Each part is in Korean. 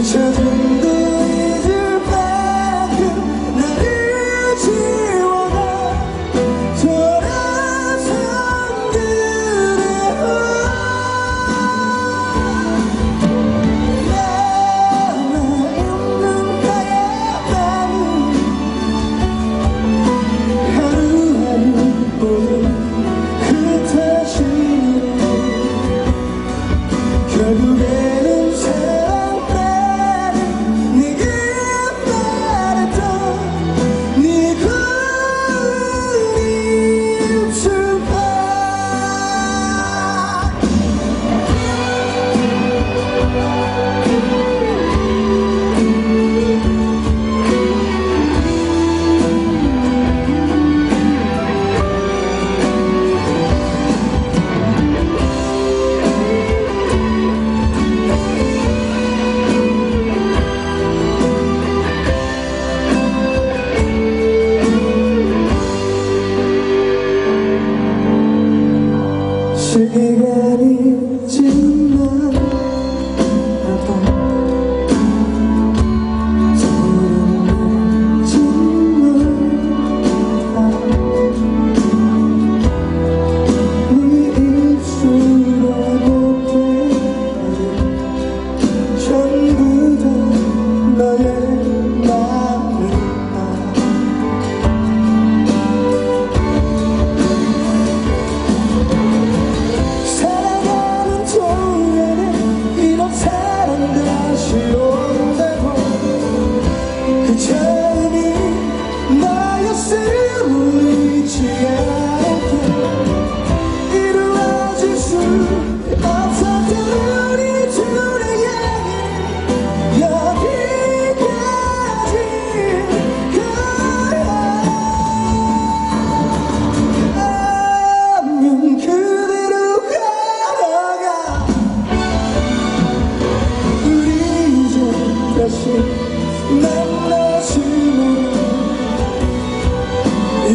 into the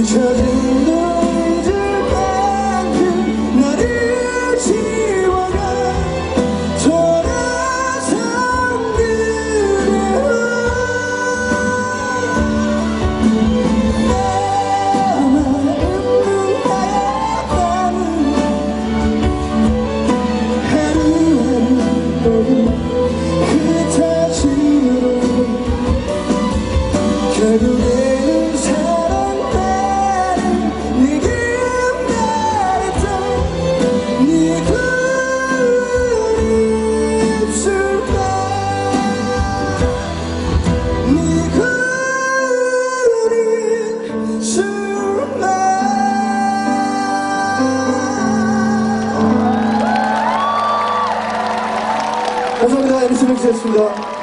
잊혀진 눈들 방금 나를 지워가 돌아선 그대와 남아 있는 나의 밤은 하루에 한 수고하셨습니다.